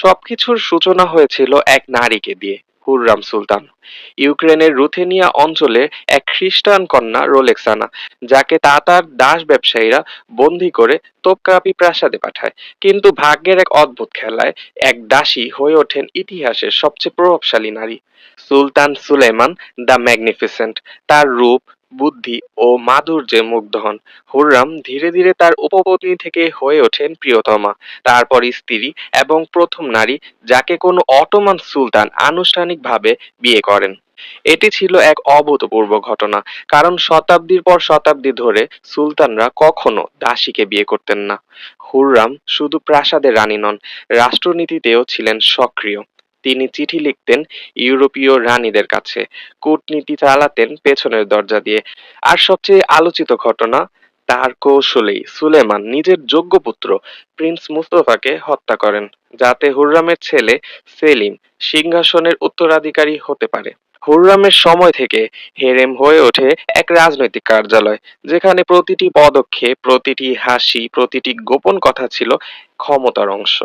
সবকিছুর সূচনা হয়েছিল এক নারীকে দিয়ে, হুররাম সুলতান। ইউক্রেনের রুথেনিয়া অঞ্চলে এক খ্রিস্টান কন্যা রোলেক্সানা, যাকে তাতার দাস ব্যবসায়ীরা বন্দি করে তোপকাপি প্রাসাদে পাঠায়। কিন্তু ভাগ্যের এক অদ্ভুত খেলায় এক দাসী হয়ে ওঠেন ইতিহাসের সবচেয়ে প্রভাবশালী নারী। সুলতান সুলেমান দ্য ম্যাগনিফিসেন্ট, তার রূপ বুদ্ধি ও মাধুর্যে মুগ্ধ হন। হুররাম ধীরে ধীরে তার উপপত্নী থেকে হয়ে ওঠেন প্রিয়তমা। তারপর স্ত্রী এবং প্রথম নারী যাকে কোনো অটোমান সুলতান আনুষ্ঠানিকভাবে বিয়ে করেন। এটি ছিল এক অভূতপূর্ব ঘটনা, কারণ শতাব্দীর পর শতাব্দী ধরে সুলতানরা কখনো দাসীকে বিয়ে করতেন না। হুররাম শুধু প্রাসাদের রানী নন, রাষ্ট্রনীতিতেও ছিলেন সক্রিয়। তিনি চিঠি লিখতেন ইউরোপীয় রানীদের কাছে। কূটনীতি চালাতেন পেছনের দরজা দিয়ে। আর সবচেয়ে আলোচিত ঘটনা, তার কৌশলেই সুলেমান নিজের যোগ্য পুত্র প্রিন্স মুস্তফাকে হত্যা করেন, যাতে হুররামের ছেলে সেলিম সিংহাসনের উত্তরাধিকারী হতে পারে। হুররামের সময় থেকে হেরেম হয়ে ওঠে এক রাজনৈতিক কার্যালয়, যেখানে প্রতিটি পদক্ষেপ, প্রতিটি হাসি, প্রতিটি গোপন কথা ছিল ক্ষমতার অংশ।